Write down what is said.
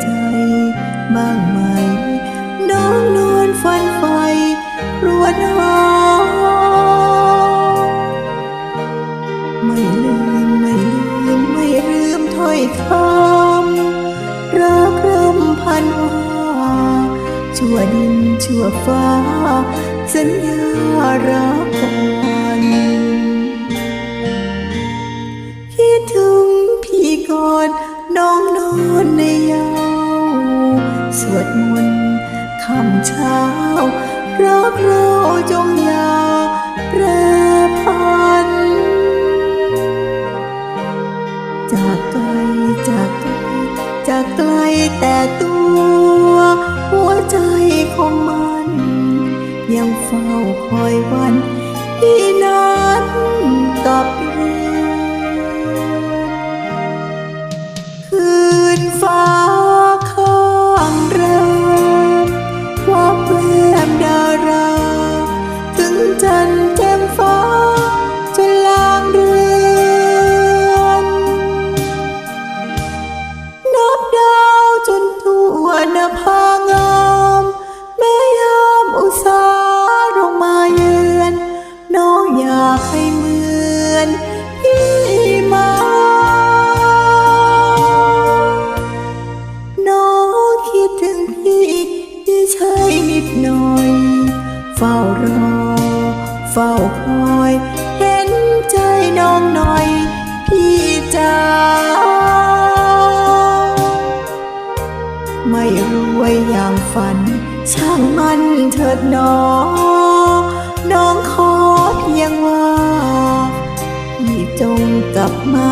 ใจบ้างไหมน้องนอนฝันไฟรวนหอไม่ลืมไม่ลืมไม่ลืมถ้อยคำรักเริ่มพันว่าชั่วดินชั่วฟ้า สัญญารัก วดมนต์คำเช้ารักเราจงยาแปรพัน จากไกลจากไกลจากไกลแต่ตัว หัวใจของมัน ยังเฝ้าคอยวัน เฝ้าคอย เห็นใจน้องหน่อย พี่จ๋าไม่รวยอย่างฝัน ช่างมันเถิดน้อง น้องขอเพียงว่า พี่จงกลับมา